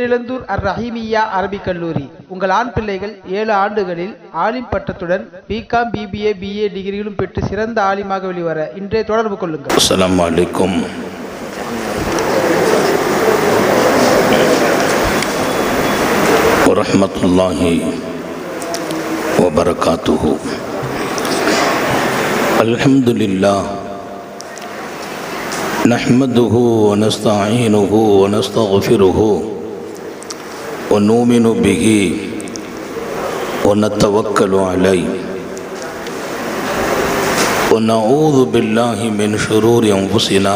இளந்தூர் அர் ரஹீமியா அரபிக் கல்லூரி உங்கள் ஆண் பிள்ளைகள் ஏழு ஆண்டுகளில் ஆலிம் பட்டத்துடன் பிகாம் பிபிஏ பிஏ டிகிரிகளும் பெற்று சிறந்த ஆலிமாக வெளிவர இன்றே தொடர்பு கொள்ளுங்கள் السلام عليكم ورحمة الله وبركاته الحمد لله نحمده ونستعينه ونستغفره ونؤمن به ونتوكل عليه ونعوذ بالله من شرور أنفسنا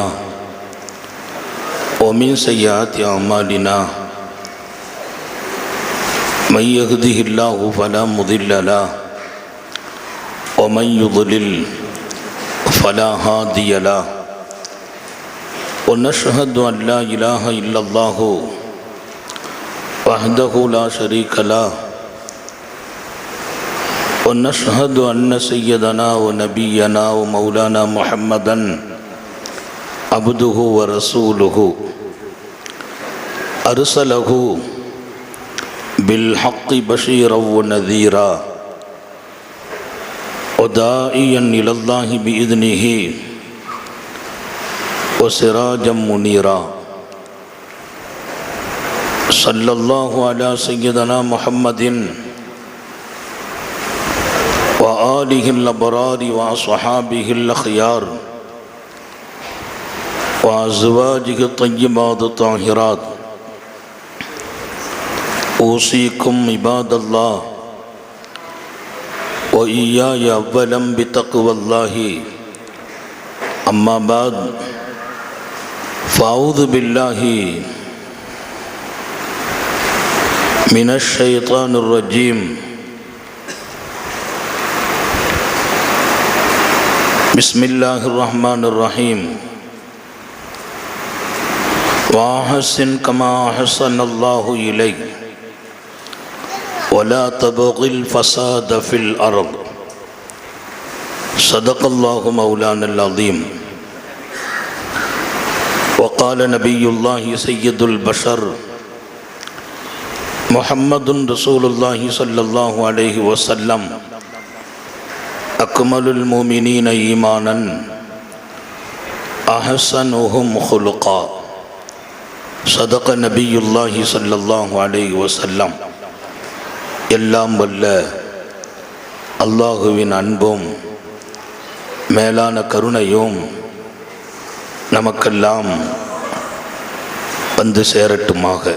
ومن سيئات أعمالنا من يهده الله فلا مضل له ومن يضلل فلا هادي له ونشهد أن لا إله إلا الله وحده لا شريك له، ونشهد أن سيدنا ونبينا ومولانا محمدا عبده ورسوله. أرسله بالحق بشيرا ونذيرا، وداعيا إلى الله بإذنه، وسراجا منيرا. صلى الله على سيدنا محمد وآله الأبرار وأصحابه الأخيار وأزواجه الطيبات الطاهرات. أوصيكم عباد الله وإياي أولا بتقوى الله. أما بعد فأعوذ بالله من الشيطان الرجيم. بسم الله الرحمن الرحيم. وأحسن كما أحسن الله إليك. ولا تبغ الفساد في الأرض. صدق الله مولانا العظيم. وقال نبي الله سيد البشر. محمد رسول الله صلى الله عليه وسلم أكمل المؤمنين إيمانا أحسنهم خلقا صدق نبي الله صلى الله عليه وسلم எல்லாம் வல்ல அல்லாஹுவின் அன்பும் மேலான கருணையும் நமக்கெல்லாம் வந்து சேரட்டுமாக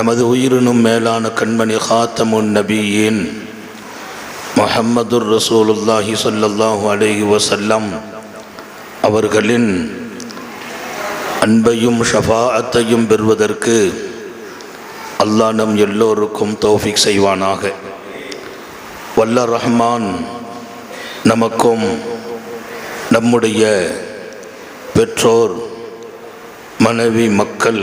நமது உயிரினும் மேலான கண்மணி ஹாத்தமுன் நபியின் முஹம்மதுர் ரசூலுல்லாஹி சொல்லல்லாஹு அலேஹி வசல்லம் அவர்களின் அன்பையும் ஷஃபாஅத்தையும் பெறுவதற்கு அல்லாஹ் நம் எல்லோருக்கும் தோஃபிக் செய்வானாக. வல்ல ரஹ்மான் நமக்கும் நம்முடைய பெற்றோர் மனைவி மக்கள்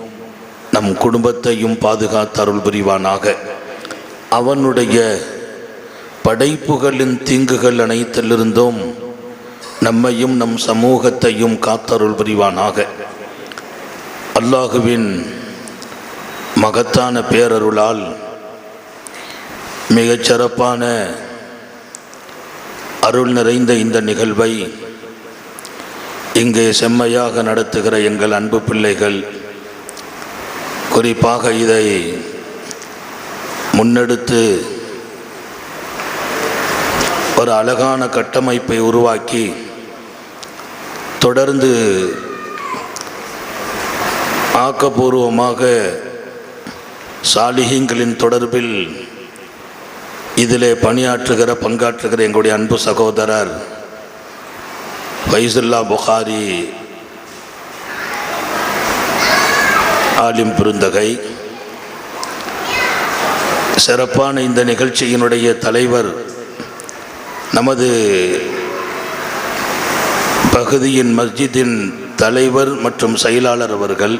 நம் குடும்பத்தையும் பாதுகாத்தருள் புரிவானாக. அவனுடைய படைப்புகளின் தீங்குகள் அனைத்திலிருந்தும் நம்மையும் நம் சமூகத்தையும் காத்தருள் புரிவானாக. அல்லாஹுவின் மகத்தான பேரருளால் மிகச் சிறப்பான அருள் நிறைந்த இந்த நிகழ்வை இங்கே செம்மையாக நடத்துகிற எங்கள் அன்பு பிள்ளைகள் குறிப்பாக இதை முன்னெடுத்து ஒரு அழகான கட்டமைப்பை உருவாக்கி தொடர்ந்து ஆக்கப்பூர்வமாக சாலிகங்களின் தொடர்பில் இதிலே பணியாற்றுகிற பங்காற்றுகிற எங்களுடைய அன்பு சகோதரர் ஃபைசுல்லா புகாரி ஆலிம் பெருந்தகை. சிறப்பான இந்த நிகழ்ச்சியினுடைய தலைவர் நமது பகுதியின் மஸ்ஜிதின் தலைவர் மற்றும் செயலாளர் அவர்கள்.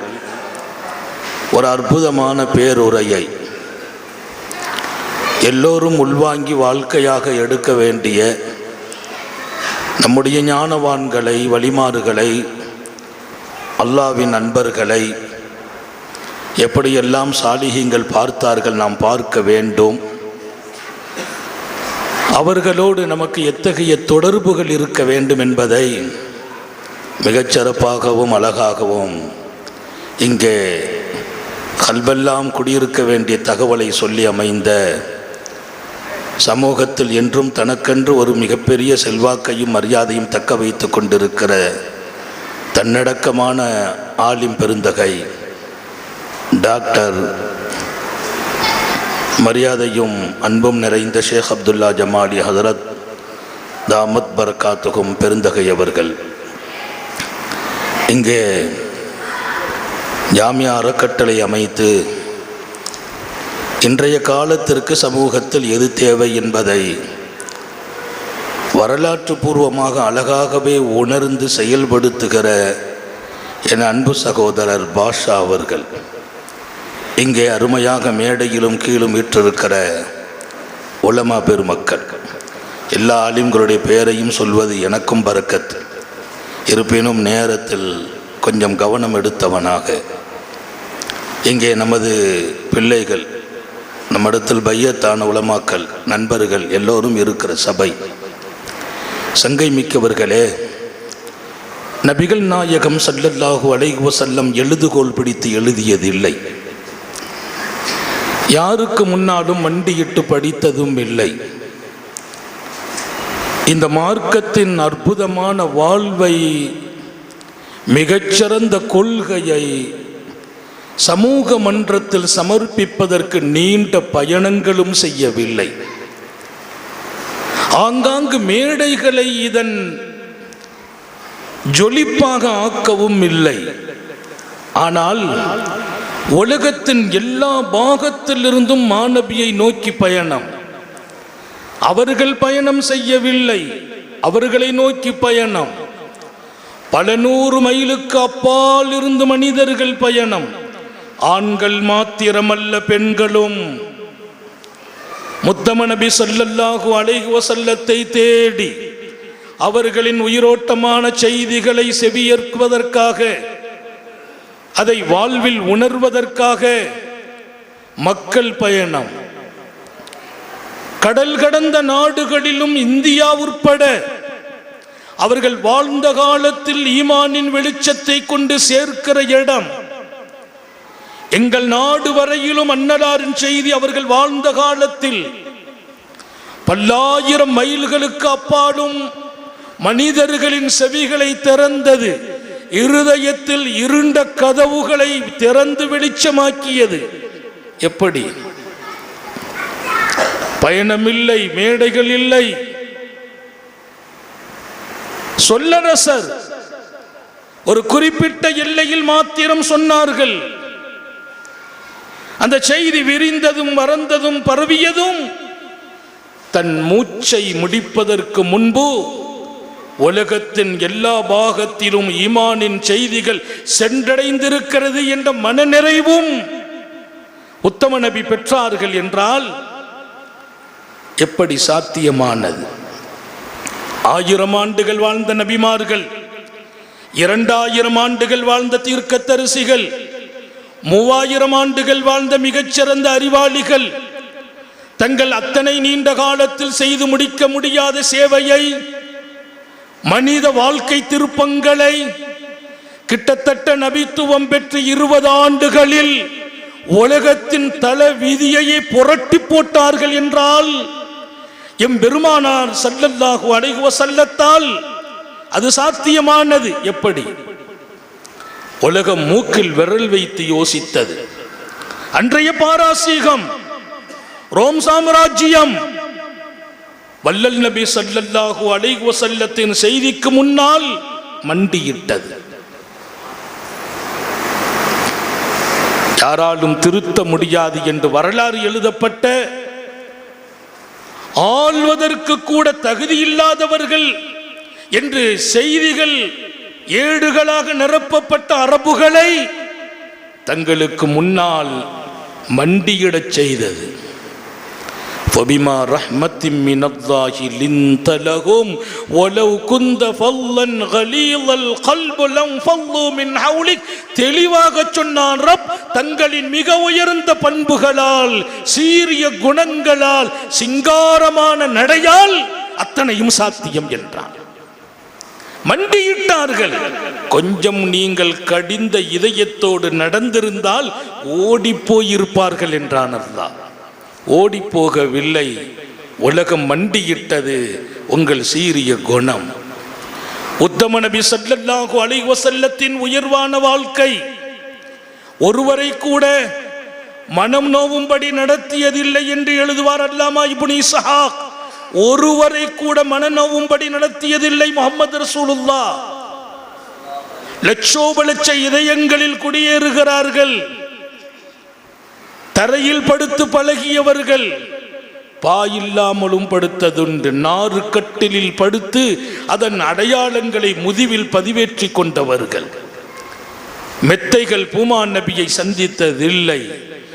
ஒரு அற்புதமான பேருரையை எல்லோரும் உள்வாங்கி வாழ்க்கையாக எடுக்க வேண்டிய நம்முடைய ஞானவான்களை வழிமாறுகளை அல்லாவின் அன்பர்களை எப்படியெல்லாம் சாலிகங்கள் பார்த்தார்கள் நாம் பார்க்க வேண்டும். அவர்களோடு நமக்கு எத்தகைய தொடர்புகள் இருக்க வேண்டும் என்பதை மிகச்சிறப்பாகவும் அழகாகவும் இங்கே கல்வெல்லாம் குடியிருக்க வேண்டிய தகவலை சொல்லி அமைந்த சமூகத்தில் என்றும் தனக்கென்று ஒரு மிகப்பெரிய செல்வாக்கையும் மரியாதையும் தக்க வைத்து கொண்டிருக்கிற தன்னடக்கமான ஆலிம் பெருந்தகை டாக்டர் மரியாதையும் அன்பும் நிறைந்த ஷேக் அப்துல்லா ஜமாலி ஹசரத் தாமத் பரக்காத்துகும் பெருந்தகை அவர்கள் இங்கே ஜாமியா அறக்கட்டளை அமைத்து இன்றைய காலத்திற்கு சமூகத்தில் எது தேவை என்பதை வரலாற்று பூர்வமாக அழகாகவே உணர்ந்து செயல்படுத்துகிற என் அன்பு சகோதரர் பாஷா அவர்கள். இங்கே அருமையாக மேடையிலும் கீழும் விற்றிருக்கிற உலமா பெருமக்கள் எல்லா ஆலிம்களுடைய பெயரையும் சொல்வது எனக்கும் பறக்கத்து. இருப்பினும் நேரத்தில் கொஞ்சம் கவனம் எடுத்தவனாக இங்கே நமது பிள்ளைகள் நம்மிடத்தில் பையத்தான உலமாக்கல் நண்பர்கள் எல்லோரும் இருக்கிற சபை. சங்கை மிக்கவர்களே நபிகள் நாயகம் சல்லல்லாஹு அலைகுவசல்லம் வஸல்லம் எழுதுகோல் பிடித்து எழுதியது இல்லை யாருக்கு முன்னாலும் மண்டியிட்டு படித்ததும் இல்லை. இந்த மார்க்கத்தின் அற்புதமான வாழ்வை மிகச்சிறந்த கொள்கையை சமூக மன்றத்தில் சமர்ப்பிப்பதற்கு நீண்ட பயணங்களும் செய்யவில்லை. ஆங்காங்கு மேடைகளை இதன் ஜொலிப்பாக ஆக்கவும் இல்லை. ஆனால் உலகத்தின் எல்லா பாகத்திலிருந்தும் மாணவியை நோக்கி பயணம். அவர்கள் பயணம் செய்யவில்லை. அவர்களை நோக்கி பயணம். பல நூறு மைலுக்கு அப்பால் இருந்து மனிதர்கள் பயணம். ஆண்கள் மாத்திரமல்ல பெண்களும். முத்தம நபி ஸல்லல்லாஹு அலைஹி வஸல்லத்தை தேடி அவர்களின் உயிரோட்டமான செய்திகளை செவியேற்பதற்காக அதை வாழ்வில் உணர்வதற்காக மக்கள் பயணம். கடல் கடந்த நாடுகளிலும் இந்தியா உட்பட அவர்கள் வாழ்ந்த காலத்தில் ஈமானின் வெளிச்சத்தை கொண்டு சேர்க்கிற இடம். எங்கள் நாடு வரையிலும் அன்னலாரின் செய்தி அவர்கள் வாழ்ந்த காலத்தில் பல்லாயிரம் மைல்களுக்கு அப்பாலும் மனிதர்களின் செவிகளை திறந்தது. இருதயத்தில் இருண்ட கதவுகளை திறந்து வெளிச்சமாக்கியது. எப்படி? பயணமில்லை மேடைகள் இல்லை. சொல்லரசர் ஒரு குறிப்பிட்ட எல்லையில் மாத்திரம் சொன்னார்கள். அந்த செய்தி விரிந்ததும் மறந்ததும் பரவியதும் தன் மூச்சை முடிப்பதற்கு முன்பு உலகத்தின் எல்லா பாகத்திலும் ஈமானின் செய்திகள் சென்றடைந்திருக்கிறது என்ற மனநிறைவும் உத்தம நபி பெற்றார்கள் என்றால் எப்படி சாத்தியமானது? ஆயிரம் ஆண்டுகள் வாழ்ந்த நபிமார்கள் இரண்டாயிரம் ஆண்டுகள் வாழ்ந்த தீர்க்கத்தரிசிகள் மூவாயிரம் ஆண்டுகள் வாழ்ந்த மிகச்சிறந்த அறிவாளிகள் தங்கள் அத்தனை நீண்ட காலத்தில் செய்து முடிக்க முடியாத சேவையை மனித வாழ்க்கை திருப்பங்களை கிட்டத்தட்ட நபித்துவம் பெற்று இருபது ஆண்டுகளில் உலகத்தின் தல விதியையே புரட்டி போட்டார்கள் என்றால் எம் பெருமானார் சல்லல்லாஹு அலைஹி வஸல்லத்தால் அது சாத்தியமானது. எப்படி? உலகம் மூக்கில் விரல் வைத்து யோசித்தது. அன்றைய பாராசீகம் ரோம் சாம்ராஜ்யம் வல்லல் நபி சல்லல்லாஹு அலைஹி வஸல்லத்தின் செய்திக்கு முன்னால் மண்டியிட்டது. யாராலும் திருத்த முடியாது என்று வரலாறு எழுதப்பட்ட ஆள்வதற்கு கூட தகுதி இல்லாதவர்கள் என்று செய்திகள் ஏடுகளாக நிரப்பப்பட்ட அரபுகளை தங்களுக்கு முன்னால் மண்டியிடச் செய்தது. فبما رحمة من الله لنت لهم ولو كنت فظا غليظ القلب لانفضوا من حولك தெளிவாக சொன்னான் ரப் தங்களின் மிக உயர்ந்த பண்புகளால் சீரிய குணங்களால் சிங்காரமான நடையால் அத்தனையும் சாத்தியம் என்றான் மண்டியிட்டார்கள் கொஞ்சம் நீங்கள் கடிந்த இதயத்தோடு நடந்திருந்தால் ஓடிப் போயிருப்பார்கள் என்றான் அல்லாஹ் ஓடிப் போகவில்லை உலகம் மண்டியிட்டது உங்கள் சீரிய குணம். உத்தம நபி ஸல்லல்லாஹு அலைஹி உயர்வான வாழ்க்கை. ஒருவரை கூட மனம் நோவும்படி நடத்தியதில்லை என்று எழுதுவார் அல்லாமா இபுனி சஹா ஒருவரை கூட மனநோவும்படி நடத்தியதில்லை முகமது ரசூலுல்லா லட்சோப லட்ச இதயங்களில் குடியேறுகிறார்கள். தரையில் படுத்து பழகியவர்கள் பாயில்லாமலும் படுத்ததுண்டு. நாறு கட்டிலில் படுத்து அதன் அடையாளங்களை முதிவில் பதிவேற்றி கொண்டவர்கள். மெத்தைகள் பூமான் நபியை சந்தித்ததில்லை.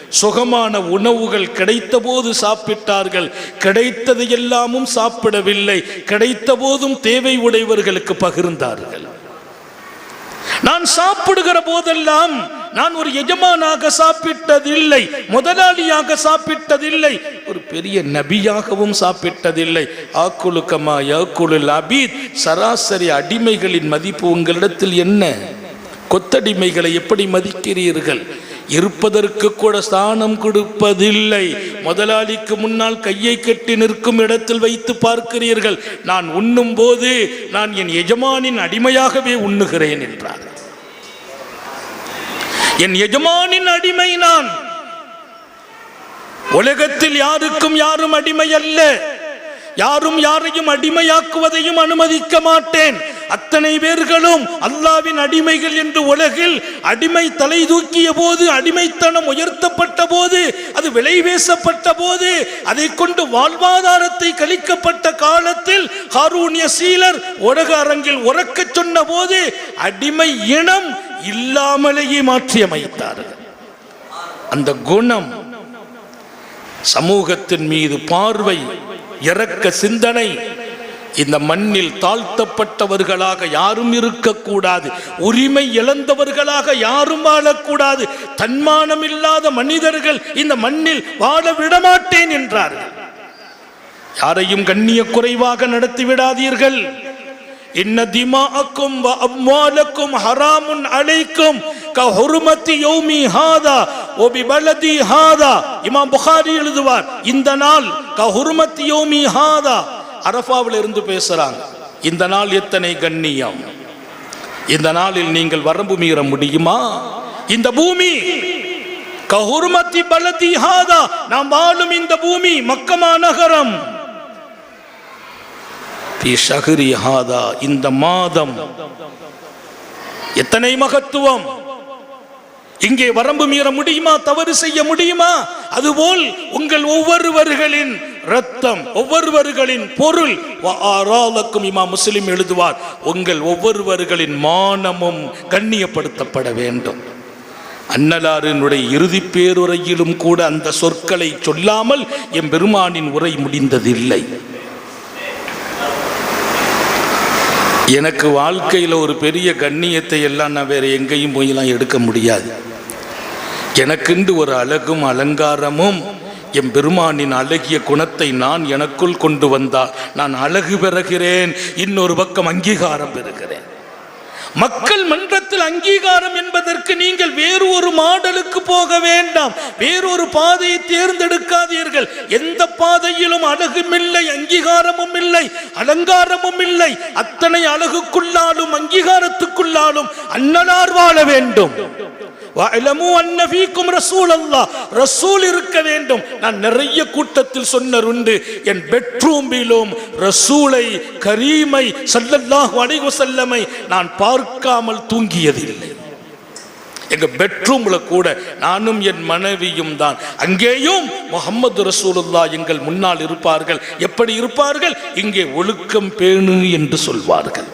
சுகமான உணவுகள் கிடைத்த போது சாப்பிட்டார்கள். கிடைத்தது எல்லாமும் சாப்பிடவில்லை. கிடைத்த போதும் தேவை உடையவர்களுக்கு பகிர்ந்தார்கள். நான் சாப்பிடுகிற போதெல்லாம் நான் ஒரு எஜமானாக சாப்பிட்டதில்லை முதலாளியாக சாப்பிட்டதில்லை ஒரு பெரிய நபியாகவும் சாப்பிட்டதில்லை. ஆக்குலுக்கமா யாக்குலுல் அபீத் சராசரி அடிமைகளின் மதிப்பு உங்களிடத்தில் என்ன? கொத்தடிமைகளை எப்படி மதிக்கிறீர்கள்? இருப்பதற்கு கூட ஸ்தானம் கொடுப்பதில்லை. முதலாளிக்கு முன்னால் கையை கட்டி நிற்கும் இடத்தில் வைத்து பார்க்கிறீர்கள். நான் உண்ணும் போது நான் என் எஜமானின் அடிமையாகவே உண்ணுகிறேன் என்றார். என் எஜமானின் அடிமை நான். உலகத்தில் யாருக்கும் யாரும் அடிமை அல்ல யாரும் யாரையும் அடிமையாக்குவதையும் அனுமதிக்க மாட்டேன். அத்தனை பேர்களும் அல்லாவின் அடிமைகள் என்று உலகில் அடிமை தலை தூக்கிய போது அடிமைத்தனம் உயர்த்தப்பட்ட போது அது விலைவேசப்பட்ட போது அதை கொண்டு வாழ்வாதாரத்தை கழிக்கப்பட்ட காலத்தில் ஹாரூனிய சீலர் உலக அரங்கில் உறக்கச் சொன்ன போது அடிமை இனம் இல்லாமலேயே மாற்றியமைத்தார்கள் அந்த குணம் சமூகத்தின் மீது பார்வை இறக்க சிந்தனை. இந்த மண்ணில் தாழ்த்தப்பட்டவர்களாக யாரும் இருக்கக்கூடாது. உரிமை இழந்தவர்களாக யாரும் வாழக்கூடாது. தன்மானம் இல்லாத மனிதர்கள் இந்த மண்ணில் வாழ விடமாட்டேன் என்றார்கள். யாரையும் கண்ணிய குறைவாக நடத்தி விடாதீர்கள். இன்ன திமாஅக்கும் வ அம்வாலக்கும் ஹராமுன் அலைக்கும் க ஹுர்மத்தி யௌமி ஹாதா ஒ பி பலதி ஹாதா இமாம் புகாரி எழுதுவார் இந்த நாள் க ஹுர்மத்தி யௌமி ஹாதா அரஃபாவில் இருந்து பேசுறாங்க இந்த நாள் எத்தனை கண்ணியம் இந்த நாளில் நீங்கள் வரம்பு மீற முடியுமா இந்த பூமி கஹுர்மத்தி பலதி ஹாதா நாம் வாழும் இந்த பூமி மக்கமா நகரம் ஃபி ஷஹரி ஹாதா இந்த மாதம் எத்தனை மகத்துவம்? இங்கே வரம்பு மீற முடியுமா? தவறு செய்ய முடியுமா? அதுபோல் உங்கள் ஒவ்வொருவர்களின் ரத்தம் ஒவ்வொருவர்களின் பொருள் இமா முஸ்லிம் எழுதுவார் உங்கள் ஒவ்வொருவர்களின் மானமும் கண்ணியப்படுத்தப்பட வேண்டும். அன்னலாரினுடைய இறுதி பேருரையிலும் கூட அந்த சொற்களை சொல்லாமல் எம் பெருமானின் உரை முடிந்ததில்லை. எனக்கு வாழ்க்கையில் ஒரு பெரிய கண்ணியத்தை எல்லாம் நான் வேறு எங்கேயும் போயெல்லாம் எடுக்க முடியாது. எனக்குண்டு ஒரு அழகும் அலங்காரமும் என் பெருமானின் அழகிய குணத்தை நான் எனக்குள் கொண்டு வந்தால் நான் அழகு பெறுகிறேன். இன்னொரு பக்கம் அங்கீகாரம் பெறுகிறேன். மக்கள் மன்றத்தில் அங்கீகாரம் என்பதற்கு நீங்கள் வேறு ஒரு மாடலுக்கு போக வேண்டாம். வேறொரு பாதையை தேர்ந்தெடுக்காதீர்கள். எந்த பாதையிலும் அழகும் இல்லை அங்கீகாரமும் இல்லை அலங்காரமும் இல்லை. அத்தனை அழகுக்குள்ளாலும் அங்கீகாரத்துக்குள்ளாலும் அன்னலார் வாழ வேண்டும். வஅலமு அன்ன ஃபீக்கும் ரசூலல்லாஹ் ரசூல் இருக்க வேண்டும். நான் நிறைய கூட்டத்தில் சொன்னருண்டு என் பெட்ரூமிலும் ரசூலை கரீமை சல்லல்லாஹ் அலைஹி வஸல்லமை நான் பார்க்காமல் தூங்கியதில்லை எங்க பெட்ரூம்ல கூட நானும் என் மனைவியும் தான் அங்கேயும் முகமது ரசூலுல்லா எங்கள் முன்னால் இருப்பார்கள் எப்படி இருப்பார்கள் இங்கே ஒழுக்கம் பேணு என்று சொல்வார்கள்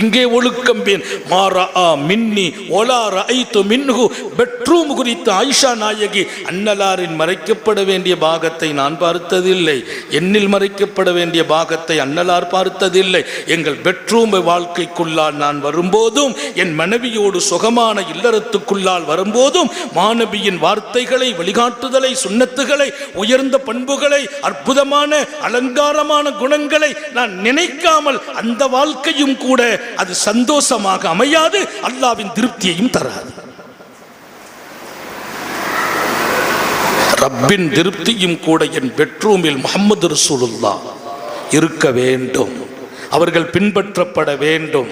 இங்கே ஒழுக்கம் பேன் மாரா மின்னி ஒலார ஐத்து மின்ஹு. பெட்ரூம் குறித்து ஆயிஷா நாயகி அன்னலாரின் மறைக்கப்பட வேண்டிய பாகத்தை நான் பார்த்ததில்லை. என்னில் மறைக்கப்பட வேண்டிய பாகத்தை அன்னலார் பார்த்ததில்லை. எங்கள் பெட்ரூம் வாழ்க்கைக்குள்ளால் நான் வரும்போதும் என் மனைவியோடு சுகமான இல்லறத்துக்குள்ளால் வரும்போதும் மாணவியின் வார்த்தைகளை வழிகாட்டுதலை சுண்ணத்துகளை உயர்ந்த பண்புகளை அற்புதமான அலங்காரமான குணங்களை நான் நினைக்காமல் அந்த வாழ்க்கையும் கூட அது சந்தோஷமாக அமையாது அல்லாவின் திருப்தியையும் தராது. ரப்பின் திருப்தியும் கூட என் பெட்ரூமில் முகமது ரசூலுல்லா இருக்க வேண்டும். அவர்கள் பின்பற்றப்பட வேண்டும்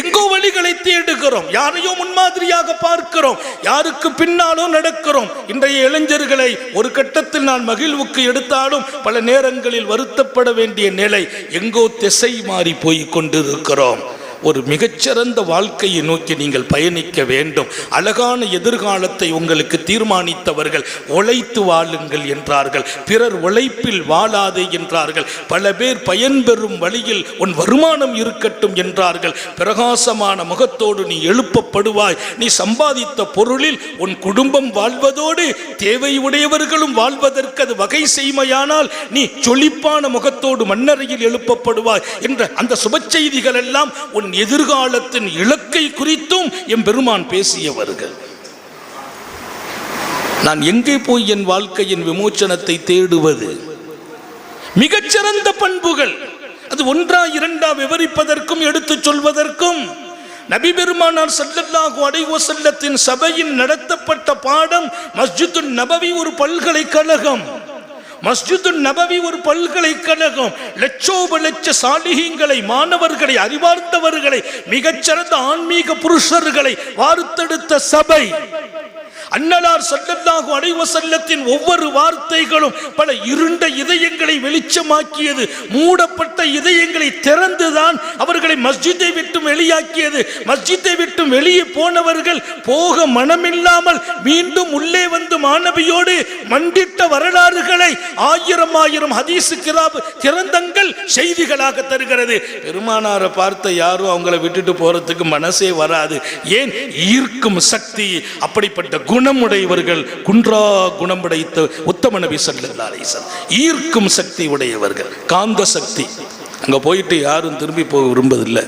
எங்கோ வழிகளை தேடுகிறோம் யாரையும் முன்மாதிரியாக பார்க்கிறோம். யாருக்கு பின்னாலும் நடக்கிறோம். இன்றைய இளைஞர்களை ஒரு கட்டத்தில் நான் மகிழ்வுக்கு எடுத்தாலும் பல நேரங்களில் வருத்தப்பட வேண்டிய நிலை எங்கோ திசை மாறி போய் கொண்டிருக்கிறோம். ஒரு மிகச்சிறந்த வாழ்க்கையை நோக்கி நீங்கள் பயணிக்க வேண்டும். அழகான எதிர்காலத்தை உங்களுக்கு தீர்மானித்தவர்கள் உழைத்து வாழுங்கள் என்றார்கள். பிறர் உழைப்பில் வாழாதே என்றார்கள். பல பேர் பயன்பெறும் வழியில் உன் வருமானம் இருக்கட்டும் என்றார்கள். பிரகாசமான முகத்தோடு நீ எழுப்பப்படுவாய். நீ சம்பாதித்த பொருளில் உன் குடும்பம் வாழ்வதோடு தேவை உடையவர்களும் வாழ்வதற்கு அது வகை செய்மையானால் நீ சொலிப்பான முகத்தோடு மன்னரையில் எழுப்பப்படுவாய் என்ற அந்த சுப செய்திகள் எல்லாம் உன் எதிர்காலத்தின் இலக்கை குறித்தும் என் பெருமான் பேசியவர்கள். நான் எங்கே போய் என் வாழ்க்கையின் விமோச்சனத்தை தேடுவது? மிகச்சிறந்த பண்புகள். அது ஒன்றா இரண்டா விவரிப்பதற்கும் எடுத்துச் சொல்வதற்கும். நபி பெருமானார் ஸல்லல்லாஹு அலைஹி செல்லத்தின் சபையில் நடத்தப்பட்ட பாடம் மஸ்ஜிது நபவி ஒரு பல்கலைக்கழகம். மஸ்ஜிது நபவி ஒரு பல்கலைக்கழகம் லட்சோப லட்ச சாலிகங்களை மாணவர்களை அறிவார்ந்தவர்களை மிகச்சிறந்த ஆன்மீக புருஷர்களை வார்த்தெடுத்த சபை. அன்னலார் சல்லல்லாஹு அலைஹி வஸல்லத்தின் ஒவ்வொரு வார்த்தைகளும் பல இருண்ட இதயங்களை வெளிச்சமாக்கியது மூடப்பட்ட இதயங்களை திறந்துதான் அவர்களை மஸ்ஜிதை விட்டு வெளியாக்கியது. மஸ்ஜிதை விட்டு வெளியே போனவர்கள் போக மனமில்லாமல் மீண்டும் உள்ளே வந்து மாணவியோடு மண்டிட்ட வரலாறுகளை ஆயிரம் ஆயிரம் ஹதீசு கிராப் திறந்தங்கள் செய்திகளாக தருகிறது. பெருமானாரை பார்த்த யாரும் அவங்கள விட்டுட்டு போறதுக்கு மனசே வராது. ஏன்? ஈர்க்கும் சக்தி அப்படிப்பட்ட குணமுடையவர்கள் குன்றா குணம் படைத்த உத்தம நபி ஸல்லல்லாஹு ஈர்க்கும் சக்தி உடையவர்கள் காந்த சக்தி. அங்க போயிட்டு யாரும் திரும்பி போக விரும்பதில்லை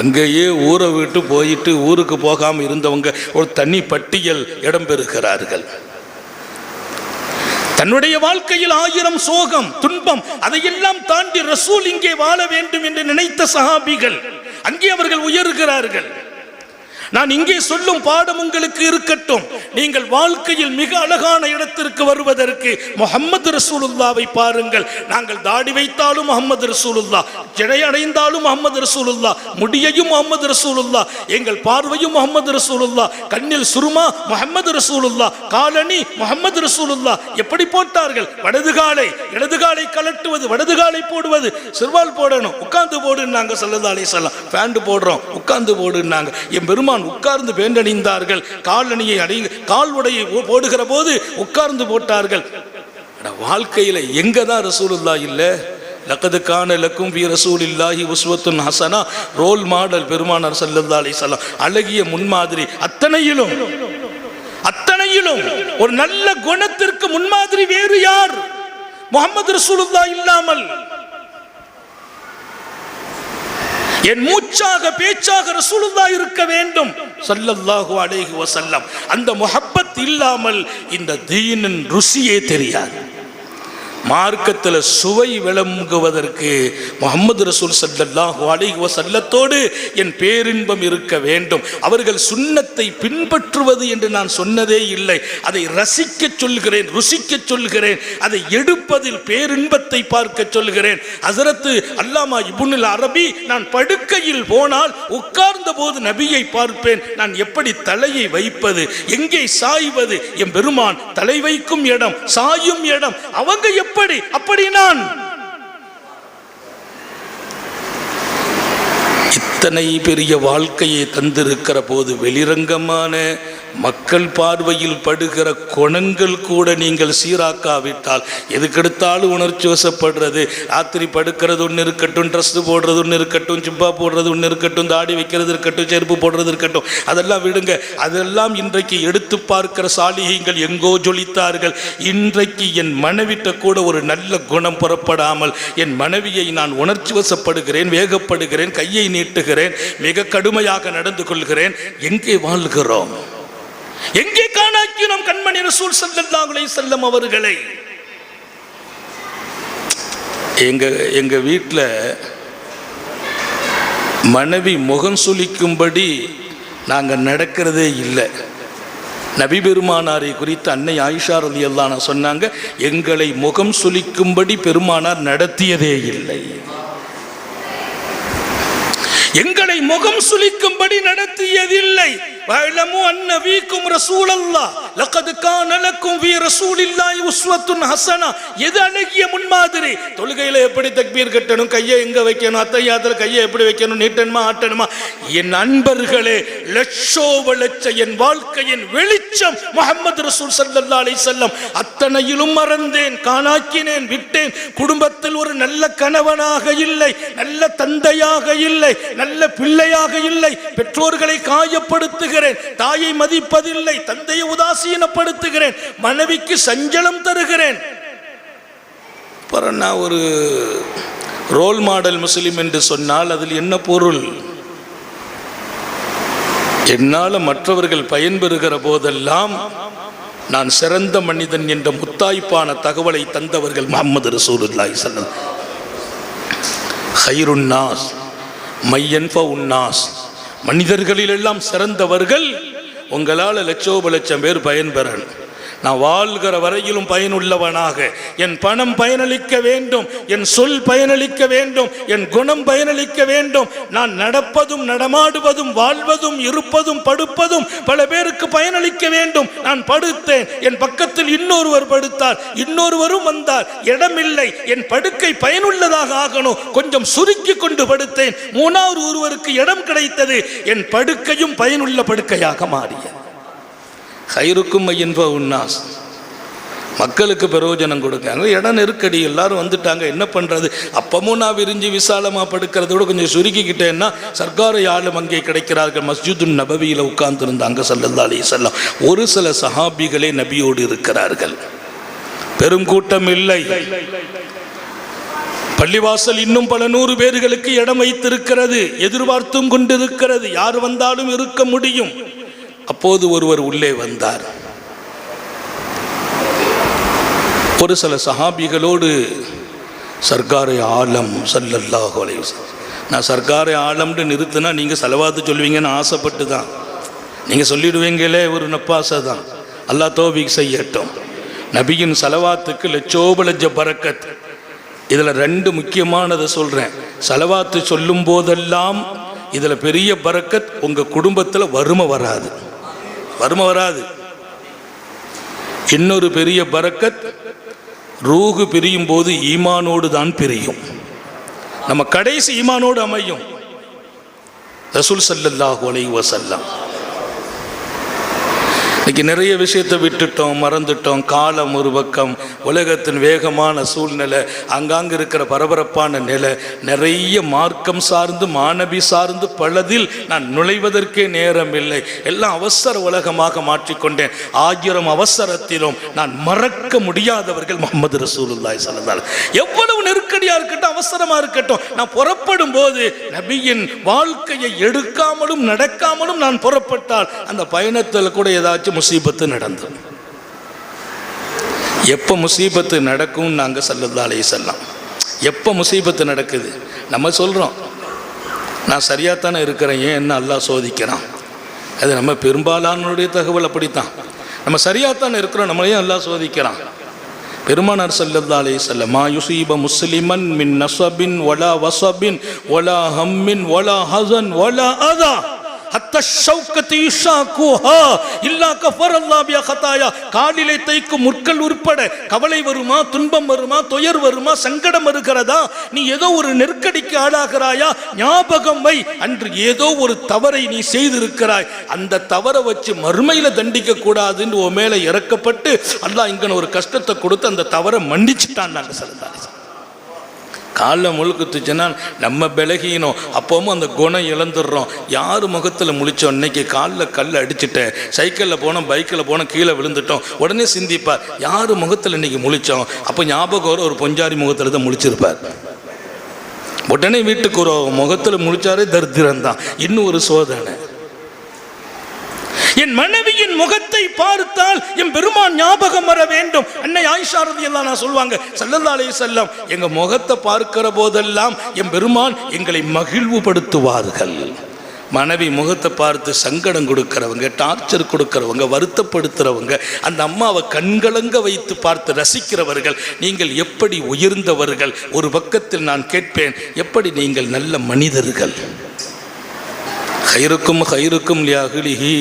அங்கேயே ஊரை விட்டு போயிட்டு ஊருக்கு போகாமல் இருந்தவங்க ஒரு தனி பட்டியல் இடம்பெறுகிறார்கள் தன்னுடைய வாழ்க்கையில் ஆயிரம் சோகம் துன்பம் அதையெல்லாம் தாண்டி ரசூல் இங்கே வாழ வேண்டும் என்று நினைத்த சஹாபிகள் அங்கே அவர்கள் உயர்கிறார்கள். நான் இங்கே சொல்லும் பாடம் உங்களுக்கு இருக்கட்டும். நீங்கள் வாழ்க்கையில் மிக அழகான இடத்திற்கு வருவதற்கு முகம்மது ரசூலுல்லாவை பாருங்கள். நாங்கள் தாடி வைத்தாலும் முகமது ரசூலுல்லா ஜடை அடைந்தாலும் முகமது ரசூலுல்லா முடியையும் முகமது ரசூலுல்லா எங்கள் பார்வையும் முகமது ரசூலுல்லா கண்ணில் சுருமா முகமது ரசூலுல்லா காலனி முகமது ரசூலுல்லா. எப்படி போட்டார்கள்? வடது காலை இடது காலை கலட்டுவது வடது காலை போடுவது. சிறுவால் போடணும் உட்கார்ந்து போடுன்னாங்க சல்லல்லா சொல்லலாம் பேண்ட் போடுறோம் உட்கார்ந்து போடுன்னாங்க. என் பெருமான் உட்கார்ந்து வேண்டணிந்தார்கள். காலணியை அடை கால் உடையை ஓ- போடுகிற போது உட்கார்ந்து போட்டார்கள். வாழ்க்கையில் வாழ்க்கையில எங்க தான் ரசூலுல்லா இல்லை? லக்கது கான லக்கும் வி ரசூலில்லாஹி உஸ்வத்துன் ஹசனா. ரோல் மாடல் பெருமானார் ஸல்லல்லாஹு அலி வஸல்லம். அழகிய முன்மாதிரி. அத்தனையிலும் அத்தனையிலும் ஒரு நல்ல குணத்திற்கு முன்மாதிரி வேறு யார்? முகமது ரசூலுல்லா இல்லாமல் என் மூச்சாக பேச்சாக ரசூலுல்லா இருக்க வேண்டும். சல்லல்லாஹு அலைஹி வசல்லம் அந்த முஹப்பத் இல்லாமல் இந்த தீனின் ருசியே தெரியாது. மார்க்கத்தில் சுவை விளங்குவதற்கு முகமது ரசூல் ஸல்லல்லாஹு அலைஹி வஸல்லத்தோடு என் பேரின்பம் இருக்க வேண்டும். அவர்கள் சுண்ணத்தை பின்பற்றுவது என்று நான் சொன்னதே இல்லை. அதை ரசிக்க சொல்கிறேன் ருசிக்க சொல்கிறேன். அதை எடுப்பதில் பேரின்பத்தை பார்க்க சொல்கிறேன். ஹசரத்து அல்லாமா இபுனில் அரபி நான் படுக்கையில் போனால் உட்கார்ந்த போது நபியை பார்ப்பேன். நான் எப்படி தலையை வைப்பது எங்கே சாய்வது? என் பெருமான் தலை வைக்கும் இடம் சாயும் இடம். அவங்க எப்படி அப்படி நான். இத்தனை பெரிய வாழ்க்கையை தந்திருக்கிற போது வெளிரங்கமான மக்கள் பார்வையில் படுகிற குணங்கள் கூட நீங்கள் சீராக்காவிட்டால் எதுக்கெடுத்தாலும் உணர்ச்சி வசப்படுறது. ராத்திரி படுக்கிறது ஒன்று இருக்கட்டும் ட்ரெஸ் போடுறது ஒன்று இருக்கட்டும் ஜிப்பா போடுறது ஒன்று இருக்கட்டும் தாடி வைக்கிறது இருக்கட்டும் செருப்பு போடுறது இருக்கட்டும் அதெல்லாம் விடுங்க. அதெல்லாம் இன்றைக்கு எடுத்து பார்க்கிற சாலிகைகள் எங்கோ ஜொலித்தார்கள். இன்றைக்கு என் மனைவிட்ட கூட ஒரு நல்ல குணம் புறப்படாமல் என் மனைவியை நான் உணர்ச்சி வசப்படுகிறேன் வேகப்படுகிறேன் கையை நீட்டுகிறேன் மிக கடுமையாக நடந்து கொள்கிறேன். எங்கே வாழ்கிறோம்? எங்கே காணாக்கி நம் கண்மணி ரசூல் ஸல்லல்லாஹு அலைஹி செல்லம் அவர்களை? எங்க எங்க வீட்டில் மனைவி முகம் சுளிக்கும்படி நாங்கள் நடக்கிறதே இல்லை. நபி பெருமானாரை குறித்து அன்னை ஆயிஷா ரலியல்லாஹு சொன்னாங்க எங்களை முகம் சுளிக்கும்படி பெருமானார் நடத்தியதே இல்லை. எங்களை முகம் சுளிக்கும்படி நடத்தியதில்லை. வஅலமு அன்ன வீக்கும் ரசூலல்லா லக்கத் நலக்கும் வீ ரசூலில்லாய் உஸ்வத்துன் ஹசனா. எது அழகிய முன்மாதிரி? தொழுகையில எப்படி தக்பீர் கட்டணும்? கையை எங்க வைக்கணும்? அத்தையாத்துல கையை எப்படி வைக்கணும்? நீட்டணுமா ஆட்டணுமா? என் அன்பர்களே லட்சோப லட்ச என் வாழ்க்கையின் வெளிச்சம் முகமது ரசூல் சல்லல்லா அலை செல்லம் அத்தனையிலும் மறந்தேன் காணாக்கினேன் விட்டேன். குடும்பத்தில் ஒரு நல்ல கணவனாக இல்லை நல்ல தந்தையாக இல்லை நல்ல பிள்ளையாக இல்லை. பெற்றோர்களை காயப்படுத்துகிறேன். தாயை மதிப்பதில்லை. தந்தையை உதாசீனப்படுத்துகிறேன். மனைவிக்கு சஞ்சலம் தருகிறேன். அப்புறம் நான் ஒரு ரோல் மாடல் முஸ்லிம் என்று சொன்னால் அதில் என்ன பொருள்? என்னால் மற்றவர்கள் பயன்பெறுகிற போதெல்லாம் நான் சிறந்த மனிதன் என்ற முத்தாய்ப்பான தகவலை தந்தவர்கள் முகமது ரசூலுல்லாஹி ஸல்லல்லாஹு ஹைருன்னாஸ். மையன்ப உன்னாஸ். மனிதர்களிலெல்லாம் சிறந்தவர்கள் உங்களால் லட்சோப லட்சம் பேர் பயன்பெறணும். நான் வாழ்கிற வரையிலும் பயனுள்ளவனாக. என் பணம் பயனளிக்க வேண்டும் என் சொல் பயனளிக்க வேண்டும் என் குணம் பயனளிக்க வேண்டும். நான் நடப்பதும் நடமாடுவதும் வாழ்வதும் இருப்பதும் படுப்பதும் பல பேருக்கு பயனளிக்க வேண்டும். நான் படுத்தேன் என் பக்கத்தில் இன்னொருவர் படுத்தார் இன்னொருவரும் வந்தார். இடமில்லை என் படுக்கை பயனுள்ளதாக ஆகணும். கொஞ்சம் சுருக்கி கொண்டு படுத்தேன். மூணாவது ஒருவருக்கு இடம் கிடைத்தது என் படுக்கையும் பயனுள்ள படுக்கையாக மாறியது. ஹைருக்கும் என்ப உன்னாஸ். மக்களுக்கு பிரயோஜனம் கொடுக்காங்க. இடம் நெருக்கடி எல்லாரும் வந்துட்டாங்க. என்ன பண்ணுறது அப்பமும் நான் விரிஞ்சு விசாலமாக படுக்கிறத விட கொஞ்சம் சுருக்கிக்கிட்டேன்னா சர்க்கார யாழும் அங்கே கிடைக்கிறார்கள். மஸ்ஜிதுன் நபவியில் உட்கார்ந்துருந்தாங்க சல்லல்லா அலி செல்லம் ஒரு சில சஹாபிகளே நபியோடு இருக்கிறார்கள். பெரும் கூட்டம் இல்லை. பள்ளிவாசல் இன்னும் பல நூறு பேர்களுக்கு இடம் வைத்திருக்கிறது. எதிர்பார்த்தும் கொண்டிருக்கிறது. யார் வந்தாலும் இருக்க முடியும். அப்போது ஒருவர் உள்ளே வந்தார். ஒரு சில சஹாபிகளோடு சர்க்காரை ஆலம் சல்லல்லாஹ் நான் சர்க்காரை ஆலம்னு நிறுத்தினா நீங்கள் செலவாத்து சொல்லுவீங்கன்னு ஆசைப்பட்டு தான். நீங்கள் சொல்லிடுவீங்களே ஒரு நப்பாசை தான். அல்லாஹ் தோபிக் செய்யட்டும். நபியின் செலவாத்துக்கு லட்சோப லட்ச இதில் ரெண்டு முக்கியமானதை சொல்கிறேன் செலவாத்து சொல்லும் போதெல்லாம் இதில் பெரிய பரக்கத் உங்கள் குடும்பத்தில் வறுமை வராது. வறுமை வராது. இன்னொரு பெரிய பரக்கத் ரூகு பிரியும் போது ஈமானோடு தான் பிரியும். நம்ம கடைசி ஈமானோடு அமையும். ரசூல் ஸல்லல்லாஹு அலைஹி வஸல்லம். இன்னைக்கு நிறைய விஷயத்தை விட்டுட்டோம் மறந்துட்டோம். காலம் ஒரு பக்கம் உலகத்தின் வேகமான சூழ்நிலை அங்காங்க இருக்கிற பரபரப்பான நிலை நிறைய மார்க்கம் சார்ந்து மாணவி சார்ந்து பலதில் நான் நுழைவதற்கே நேரம் இல்லை எல்லாம் அவசர உலகமாக மாற்றிக்கொண்டேன். ஆயிரம் அவசரத்திலும் நான் மறக்க முடியாதவர்கள் முகமது ரசூலுல்லாஹி ஸல்லல்லாஹு எவ்வளவு வஸல்லம். நெருக்கடியா இருக்கட்டும் அவசரமா இருக்கட்டும். நான் புறப்படும் போது நபியின் வாழ்க்கையை எடுக்காமலும் நடக்காமலும் நான் புறப்பட்டால் அந்த பயணத்தில் கூட ஏதாச்சும் முசீபத்து நடந்தது. எப்போ முசீபத்து நடக்கும் நாங்கள் சல்லல்லா செல்லாம் எப்போ முசீபத்து நடக்குது? நம்ம சொல்கிறோம் நான் சரியாக தானே இருக்கிறேன் ஏன் என்ன அல்லாஹ் சோதிக்கிறான்? அது நம்ம பெரும்பாலானோடைய தகவல் அப்படித்தான். நம்ம சரியாக தானே இருக்கிறோம் நம்மளையும் எல்லாம் சோதிக்கிறான். பெருமானார் சல்லல்லா அலைஹி வஸல்லம் மா யுசீப முஸ்லிமன் மின் நஸபின் வலா வஸபின் வலா ஹம்மின் வலா ஹஸன் வலா அதா ஹத்த ஷௌக்கத்தி கூஹா இல்லா கஃபர் பிஹா ஹதாயா காலிலே தைக்கும் முற்கள் உட்பட கவலை வருமா? துன்பம் வருமா? துயர் வருமா? சங்கடம் வருகிறதா? நீ ஏதோ ஒரு நெருக்கடிக்கு ஆளாகிறாயா? ஞாபகம் வை. அன்று ஏதோ ஒரு தவறை நீ செய்திருக்கிறாய். அந்த தவறை வச்சு மறுமையில தண்டிக்க கூடாதுன்னு உன் மேல இறக்கப்பட்டு அல்லாஹ் இங்கன ஒரு கஷ்டத்தை கொடுத்து அந்த தவறை மன்னிச்சுட்டான் நாங்கள் சொல்லுதாரு காலில் முழுக்குத்துச்சுன்னா நம்ம பலகீனம். அப்பவும் அந்த குணம் இழந்துடுறோம். யார் முகத்தில் முழிச்சோம் இன்னைக்கு காலில் கல் அடிச்சிட்டேன். சைக்கிளில் போனோம் பைக்கில் போனோம் கீழே விழுந்துட்டோம். உடனே சிந்திப்பார் யார் முகத்தில் இன்னைக்கு முழிச்சோம்? அப்போ ஞாபகம் வரும் ஒரு பொஞ்சாரி முகத்தில் தான் முழிச்சிருப்பார். உடனே வீட்டுக்கு ஒரு முகத்தில் முழிச்சாரே தரித்திரம் தான் இன்னும் ஒரு சோதனை. என் மனைவியின் முகத்தை பார்த்தால் என் பெருமான் ஞாபகம் வர வேண்டும். அன்னை ஆயிஷா எல்லாம் நான் சொல்லுவாங்க ஸல்லல்லாஹு செல்லம் எங்கள் எங்க முகத்தை பார்க்கிற போதெல்லாம் என் பெருமான் எங்களை மகிழ்வுபடுத்துவார்கள். மனைவி முகத்தை பார்த்து சங்கடம் கொடுக்கிறவங்க டார்ச்சர் கொடுக்கிறவங்க வருத்தப்படுத்துறவங்க அந்த அம்மாவை கண்கலங்க வைத்து பார்த்து ரசிக்கிறவர்கள் நீங்கள் எப்படி உயர்ந்தவர்கள்? ஒரு பக்கத்தில் நான் கேட்பேன் எப்படி நீங்கள் நல்ல மனிதர்கள்? ஹைருக்கும் ஹைருக்கும் லியாகுலிஹி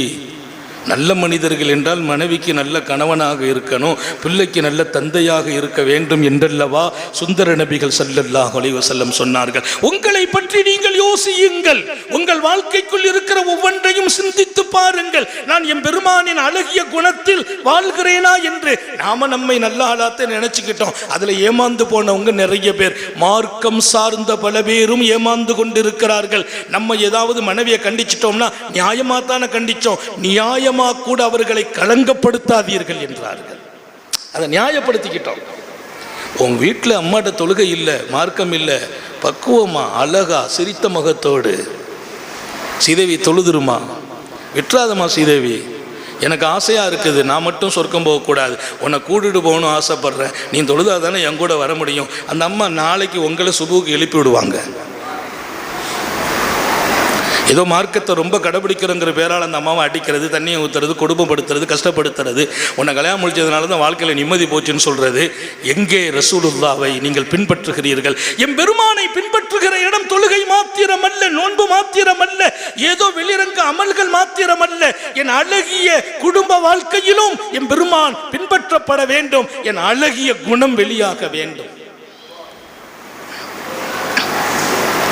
நல்ல மனிதர்கள் என்றால் மனைவிக்கு நல்ல கணவனாக இருக்கணும் பிள்ளைக்கு நல்ல தந்தையாக இருக்க வேண்டும் என்றல்லவா சுந்தர நபிகள் சல்லல்லா அலைஹி சொன்னார்கள். உங்களை பற்றி நீங்கள் யோசியுங்கள். உங்கள் வாழ்க்கைக்குள் இருக்கிற ஒவ்வொன்றையும் சிந்தித்து பாருங்கள். நான் என் பெருமானின் அழகிய குணத்தில் வாழ்கிறேனா என்று நாம நம்மை நல்ல ஆளாத்த நினைச்சுக்கிட்டோம். அதுல ஏமாந்து போனவங்க நிறைய பேர். மார்க்கம் சார்ந்த பல பேரும் ஏமாந்து கொண்டிருக்கிறார்கள். நம்ம ஏதாவது மனைவியை கண்டிச்சிட்டோம்னா நியாயமாக தானே கண்டிச்சோம். நியாயம் கூட அவர்களை களங்கப்படுத்தாதீர்கள் என்றார்கள். அதை நியாயப்படுத்திக்கிட்டோம். உன் வீட்டில் அம்மாட்ட தொழுகை இல்லை மார்க்கம் இல்லை பக்குவமா அழகா சிரித்த முகத்தோடு சீதேவி தொழுதுருமா? விட்டுறாதம்மா சீதேவி. எனக்கு ஆசையாக இருக்குது நான் மட்டும் சொர்க்கம் போகக்கூடாது. உன்னை கூட்டிட்டு போகணும் ஆசைப்பட்றேன். நீ தொழுதா தானே என் கூட வர முடியும். அந்த அம்மா நாளைக்கு உங்களை சுபுக்கு எழுப்பி விடுவாங்க. ஏதோ மார்க்கத்தை ரொம்ப கடைபிடிக்கிறோங்கிற பேரால் அந்த அம்மாவை அடிக்கிறது தண்ணியை ஊற்றுறது கொடுமைப்படுத்துறது கஷ்டப்படுத்துறது. உன்னை கல்யாணம் முடிச்சதுனால தான் வாழ்க்கையில் நிம்மதி போச்சுன்னு சொல்கிறது எங்கே ரசூலுல்லாவை நீங்கள் பின்பற்றுகிறீர்கள்? என் பெருமானை பின்பற்றுகிற இடம் தொழுகை மாத்திரமல்ல நோன்பு மாத்திரமல்ல ஏதோ வெளிரங்க அமல்கள் மாத்திரமல்ல. என் அழகிய குடும்ப வாழ்க்கையிலும் என் பெருமான் பின்பற்றப்பட வேண்டும். என் அழகிய குணம் வெளியாக வேண்டும்.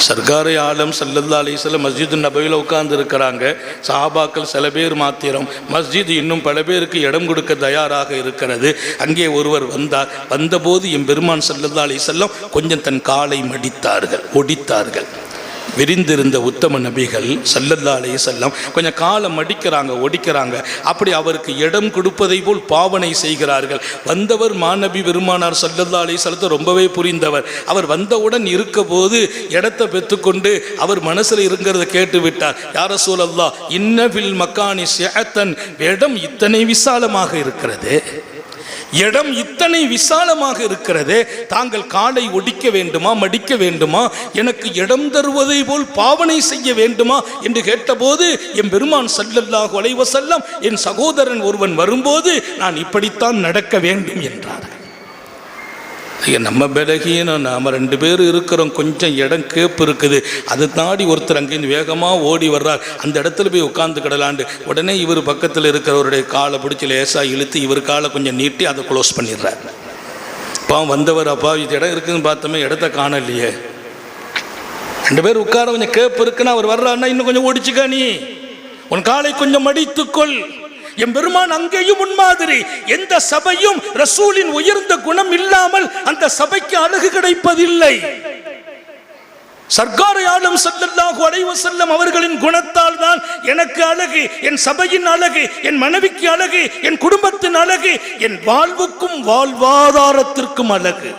சர்க்காரை ஆலம் சல்லல்லா அலிஸ்லாம் மஸ்ஜித் நபையில் உட்கார்ந்து இருக்கிறாங்க. சஹாபாக்கள் சில பேர் மாத்திரம். மஸ்ஜித் இன்னும் பல பேருக்கு இடம் கொடுக்க தயாராக இருக்கிறது. அங்கே ஒருவர் வந்தார். வந்தபோது என் பெருமான் சல்லல்லா அலிசல்லாம் கொஞ்சம் தன் காலை மடித்தார்கள் ஒடித்தார்கள். விரிந்திருந்த உத்தம நபிகள் சல்லல்லா அலைய செல்லம் கொஞ்சம் காலம் மடிக்கிறாங்க ஒடிக்கிறாங்க. அப்படி அவருக்கு இடம் கொடுப்பதை போல் பாவனை செய்கிறார்கள். வந்தவர் மாநபி பெருமானார் சல்லல்லா அலைய செல்லத்தை ரொம்பவே புரிந்தவர். அவர் வந்தவுடன் இருக்க போது இடத்தை பெற்றுக்கொண்டு அவர் மனசில் இருக்கிறத கேட்டு விட்டார். யார சூழல்லா இன்னவில் மக்கானி சேத்தன் இடம் இத்தனை விசாலமாக இருக்கிறது. இடம் இத்தனை விசாலமாக இருக்கிறது தாங்கள் காலை ஒடிக்க வேண்டுமா மடிக்க வேண்டுமா எனக்கு இடம் தருவதை போல் பாவனை செய்ய வேண்டுமா என்று கேட்டபோது என் பெருமான் சல்லல்லாஹு அலைவசல்லம் என் சகோதரன் ஒருவன் வரும்போது நான் இப்படித்தான் நடக்க வேண்டும் என்றார் ஐயா, நம்ம பலகீனம் நாம் ரெண்டு பேர் இருக்கிறோம். கொஞ்சம் இடம் கேப்பு இருக்குது. அது தாண்டி ஒருத்தர் அங்கேருந்து வேகமாக ஓடி வர்றார். அந்த இடத்துல போய் உட்காந்து கிடலாண்டு. உடனே இவர் பக்கத்தில் இருக்கிறவருடைய காலை பிடிச்சி லேசாக இழுத்து இவர் காலை கொஞ்சம் நீட்டி அதை க்ளோஸ் பண்ணிடுறார். பாவம் வந்தவர் அப்பா இது இடம் இருக்குதுன்னு பார்த்தோமே இடத்த காணலையே. ரெண்டு பேர் உட்கார கொஞ்சம் கேப்பு இருக்குன்னா அவர் வர்றாருன்னா இன்னும் கொஞ்சம் ஓடிச்சுக்கா நீ. உன் காலை கொஞ்சம் மடித்துக்கொள். என் பெருமான் அங்கேயும் முன்மாதிரி எந்த சபையும் ரசூலின் உயர்ந்த குணம் இல்லாமல் அந்த சபைக்கு அழகு கிடைப்பதில்லை. சர்க்காரை ஆளும் சல்லல்லாஹு அலைஹி செல்லும் அவர்களின் குணத்தால் தான் எனக்கு அழகு என் சபையின் அழகு என் மனைவிக்கு அழகு என் குடும்பத்தின் அழகு என் வாழ்வுக்கும் வாழ்வாதாரத்திற்கும் அழகு.